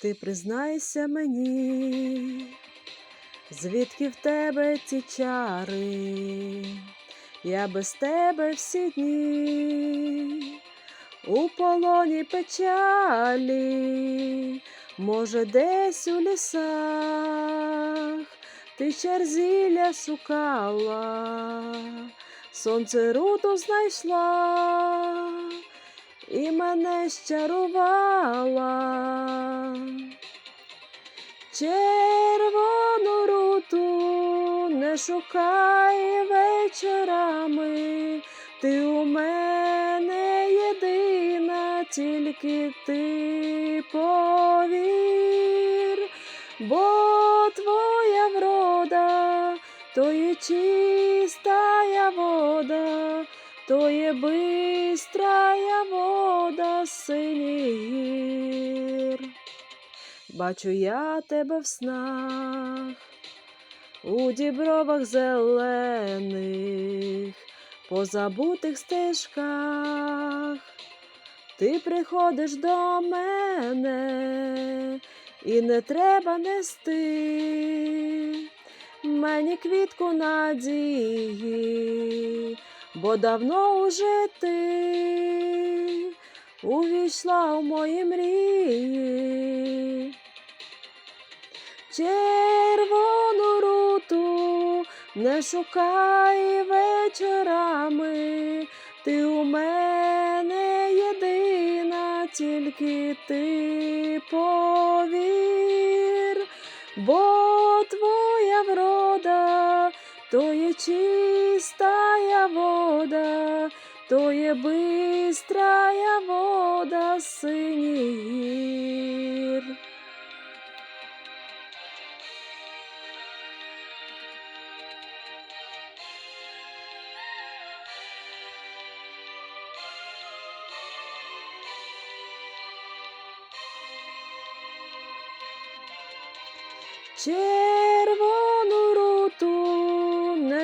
Ти признайся мені, звідки в тебе ці чари, я без тебе всі дні, у полоні печалі, може, десь у лісах, ти черзілля шукала, сонце руту знайшла і мене щарувала. Червону руту не шукай вечорами, ти у мене єдина, тільки ти повір, бо твоя врода, то є чистая вода, то є бистрая вода синіх. Бачу я тебе в снах, у дібровах зелених, по забутих стежках. Ти приходиш до мене і не треба нести мені квітку надії, бо давно уже ти увійшла у мої мрії. Червону руту не шукай вечорами, ти у мене єдина, тільки ти повір, бо твоя врода, то є чистая вода, то є бистрая вода синіх гір. Червону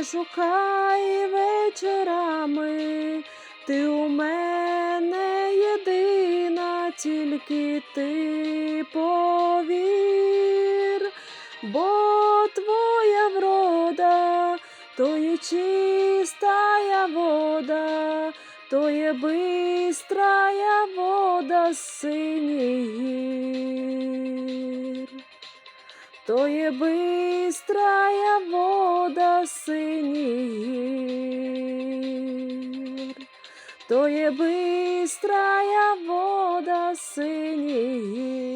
Шукай вечорами, ти у мене єдина, тільки ти повір, бо твоя врода, то є чистая вода, то є бистрая вода синіх. То є бистрая вода синіх гір, то є бистрая вода синіх.